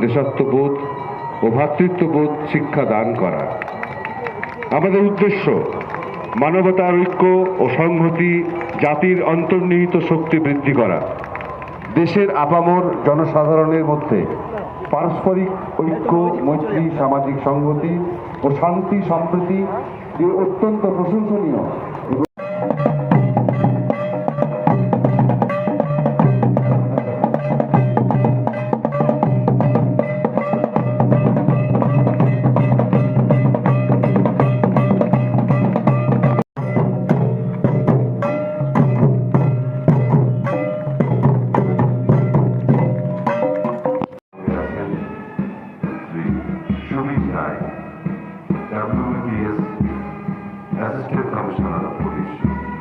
দেশাত্মবোধ ও ভ্রাতৃত্ববোধ শিক্ষা দান করা। আমাদের উদ্দেশ্য মানবতার ঐক্য ও সংহতি, জাতির অন্তর্নিহিত শক্তি বৃদ্ধি করা। দেশের আপামর জনসাধারণের মধ্যে পারস্পরিক ঐক্য মৈত্রী সামাজিক সংহতি ও শান্তি সম্প্রীতি অত্যন্ত প্রশংসনীয়। policiais. é do IBS. Essas que estão chamando a polícia.